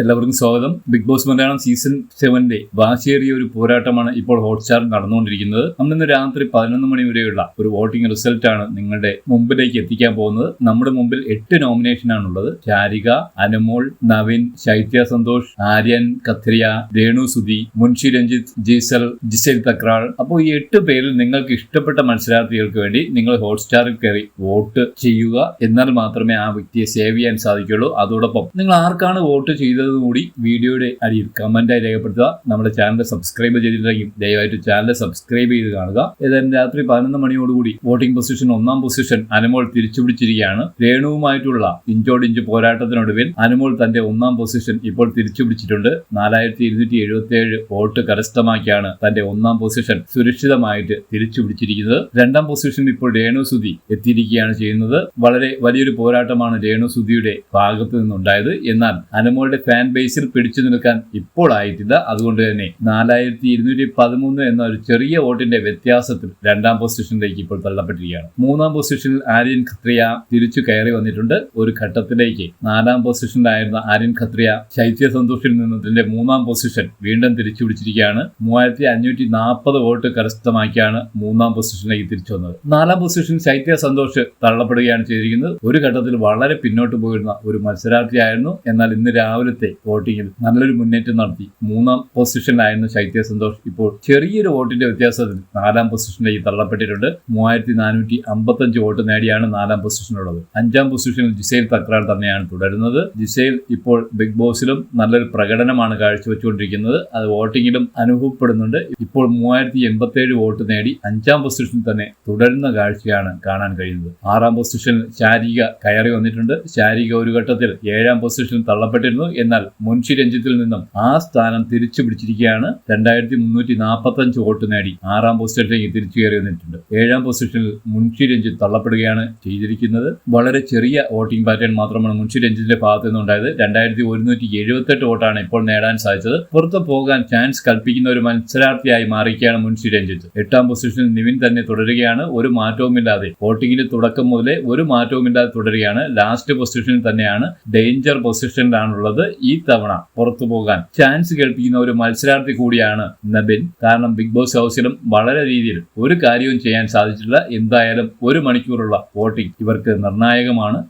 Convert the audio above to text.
എല്ലാവർക്കും സ്വാഗതം. Big Boss Malayalam season സെവന്റെ വാശിയേറിയ ഒരു പോരാട്ടമാണ് ഇപ്പോൾ ഹോട്ട്സ്റ്റാർ നടന്നുകൊണ്ടിരിക്കുന്നത്. നമ്മൾ ഇന്ന് രാത്രി പതിനൊന്ന് മണി വരെയുള്ള ഒരു വോട്ടിംഗ് റിസൾട്ട് ആണ് നിങ്ങളുടെ മുമ്പിലേക്ക് എത്തിക്കാൻ പോകുന്നത്. നമ്മുടെ മുമ്പിൽ എട്ട് നോമിനേഷൻ ആണുള്ളത്. ചാരിക അനുമോൾ നവീൻ ശൈത്യ സന്തോഷ് ആര്യൻ കത്രിയ രേണു സുധി മുൻഷി രഞ്ജിത്ത് ജീസൽ ജിസൽ തക്രാൾ അപ്പോൾ ഈ എട്ട് പേരിൽ നിങ്ങൾക്ക് ഇഷ്ടപ്പെട്ട മത്സരാർത്ഥികൾക്ക് വേണ്ടി നിങ്ങൾ ഹോട്ട്സ്റ്റാറിൽ കയറി വോട്ട് ചെയ്യുക. എന്നാൽ മാത്രമേ ആ വ്യക്തിയെ സേവ് ചെയ്യാൻ സാധിക്കുള്ളൂ. അതോടൊപ്പം നിങ്ങൾ ആർക്കാണ് വോട്ട് ചെയ്തത് കൂടി വീഡിയോയുടെ അടിയിൽ കമന്റായി രേഖപ്പെടുത്തുക നമ്മുടെ ചാനൽ സബ്സ്ക്രൈബ് ചെയ്തിട്ടുണ്ടെങ്കിൽ ദയവായിട്ട് ചാനൽ സബ്സ്ക്രൈബ് ചെയ്ത് കാണുക. ഏതായാലും രാത്രി പതിനൊന്ന് മണിയോടുകൂടി വോട്ടിംഗ് പൊസിഷൻ ഒന്നാം പൊസിഷൻ അനുമോൾ തിരിച്ചുപിടിച്ചിരിക്കുകയാണ്. രേണുവുമായിട്ടുള്ള ഇഞ്ചോടിഞ്ച് പോരാട്ടത്തിനൊടുവിൽ അനുമോൾ തന്റെ ഒന്നാം പൊസിഷൻ ഇപ്പോൾ തിരിച്ചുപിടിച്ചിട്ടുണ്ട്. നാലായിരത്തി ഇരുന്നൂറ്റി എഴുപത്തി ഏഴ് വോട്ട് കരസ്ഥമാക്കിയാണ് തന്റെ ഒന്നാം പൊസിഷൻ സുരക്ഷിതമായിട്ട് തിരിച്ചുപിടിച്ചിരിക്കുന്നത്. രണ്ടാം പൊസിഷൻ ഇപ്പോൾ രേണു സുധി എത്തിയിരിക്കുകയാണ് ചെയ്യുന്നത്. വളരെ വലിയൊരു പോരാട്ടമാണ് രേണു സുധിയുടെ ഭാഗത്തു നിന്നുണ്ടായത്. എന്നാൽ അനുമോളുടെ ഫാൻ ബേസിൽ പിടിച്ചു നിൽക്കാൻ ഇപ്പോൾ ആയിട്ടില്ല. അതുകൊണ്ട് തന്നെ നാലായിരത്തി ഇരുന്നൂറ്റി പതിമൂന്ന് എന്ന ഒരു ചെറിയ വോട്ടിന്റെ വ്യത്യാസത്തിൽ രണ്ടാം പൊസിഷനിലേക്ക് ഇപ്പോൾ തള്ളപ്പെട്ടിരിക്കുകയാണ്. മൂന്നാം പൊസിഷനിൽ ആര്യൻ ഖത്രിയ തിരിച്ചു കയറി വന്നിട്ടുണ്ട്. ഒരു ഘട്ടത്തിലേക്ക് നാലാം പൊസിഷനിലായിരുന്ന ആര്യൻ ഖത്രിയ ശൈത്യ സന്തോഷിൽ നിന്നതിന്റെ മൂന്നാം പൊസിഷൻ വീണ്ടും തിരിച്ചു പിടിച്ചിരിക്കുകയാണ്. മൂവായിരത്തി അഞ്ഞൂറ്റി നാൽപ്പത് വോട്ട് കരസ്ഥമാക്കിയാണ് മൂന്നാം പൊസിഷനിലേക്ക് തിരിച്ചു വന്നത്. നാലാം പൊസിഷൻ ശൈത്യ സന്തോഷ് തള്ളപ്പെടുകയാണ് ചെയ്തിരിക്കുന്നത്. ഒരു ഘട്ടത്തിൽ വളരെ പിന്നോട്ട് പോയിരുന്ന ഒരു മത്സരാർത്ഥിയായിരുന്നു. എന്നാൽ ഇന്ന് രാവിലത്തെ വോട്ടിങ്ങിൽ നല്ലൊരു മുന്നേറ്റം നടത്തി. മൂന്നാം പൊസിഷനിലായിരുന്നു ശൈത്യ സന്തോഷ്. ഇപ്പോൾ ചെറിയൊരു വോട്ടിന്റെ വ്യത്യാസത്തിൽ നാലാം പൊസിഷനിലേക്ക് തള്ളപ്പെട്ടിട്ടുണ്ട്. മൂവായിരത്തി നാനൂറ്റി അമ്പത്തഞ്ച് വോട്ട് നേടിയാണ് നാലാം പൊസിഷനുള്ളത് അഞ്ചാം പൊസിഷനിൽ ജിസൈൽ തക്രാർ തന്നെയാണ് തുടരുന്നത്. ജിസൈൽ ഇപ്പോൾ ബിഗ് ബോസിലും നല്ലൊരു പ്രകടനമാണ് കാഴ്ചവെച്ചുകൊണ്ടിരിക്കുന്നത്. അത് വോട്ടിങ്ങിലും അനുഭവപ്പെടുന്നുണ്ട്. ഇപ്പോൾ മൂവായിരത്തി എൺപത്തി വോട്ട് നേടി അഞ്ചാം പൊസിഷനിൽ തന്നെ തുടരുന്ന കാഴ്ചയാണ് കാണാൻ കഴിയുന്നത്. ആറാം പൊസിഷനിൽ ശാരിക കയറി വന്നിട്ടുണ്ട്. ശാരിക ഒരു ഘട്ടത്തിൽ ഏഴാം പൊസിഷനിൽ തള്ളപ്പെട്ടിരുന്നു. എന്നാൽ മുൻഷി രഞ്ജിത്തിൽ നിന്നും ആ സ്ഥാനം തിരിച്ചു പിടിച്ചിരിക്കുകയാണ്. രണ്ടായിരത്തി മുന്നൂറ്റി നാൽപ്പത്തി അഞ്ച് വോട്ട് നേടി ആറാം പൊസിഷനിലേക്ക് തിരിച്ചു കയറി വന്നിട്ടുണ്ട്. ഏഴാം പൊസിഷനിൽ മുൻഷി രഞ്ജിത്ത് തള്ളപ്പെടുകയാണ് ചെയ്തിരിക്കുന്നത്. വളരെ ചെറിയ വോട്ടിംഗ് പാറ്റേൺ മാത്രമാണ് മുൻഷി രഞ്ജിത്തിന്റെ ഭാഗത്തു നിന്നുണ്ടായത്. രണ്ടായിരത്തി ഒരുന്നൂറ്റി എഴുപത്തെട്ട് വോട്ടാണ് ഇപ്പോൾ നേടാൻ സാധിച്ചത്. പുറത്തു പോകാൻ ചാൻസ് കൽപ്പിക്കുന്ന ഒരു മത്സരാർത്ഥിയായി മാറിയിരിക്കുകയാണ് മുൻഷി രഞ്ജിത്ത് എട്ടാം പൊസിഷനിൽ നിവിൻ തന്നെ തുടരുകയാണ്. ഒരു മാറ്റവുമില്ലാതെ വോട്ടിംഗിന്റെ തുടക്കം മുതലേ ഒരു മാറ്റവുമില്ലാതെ തുടരുകയാണ്. ലാസ്റ്റ് പൊസിഷനിൽ തന്നെയാണ്. ഡേഞ്ചർ പൊസിഷനിലാണുള്ളത്. ഈ തവണ പുറത്തു പോകാൻ ചാൻസ് കേൾപ്പിക്കുന്ന ഒരു മത്സരാർത്ഥി കൂടിയാണ് നബിൻ. കാരണം ബിഗ് ബോസ് ഹൗസിലും വളരെ രീതിയിൽ ഒരു കാര്യവും ചെയ്യാൻ സാധിച്ചിട്ടില്ല. എന്തായാലും ഒരു മണിക്കൂറുള്ള വോട്ടിംഗ് ഇവർക്ക് നിർണായകമാണ്.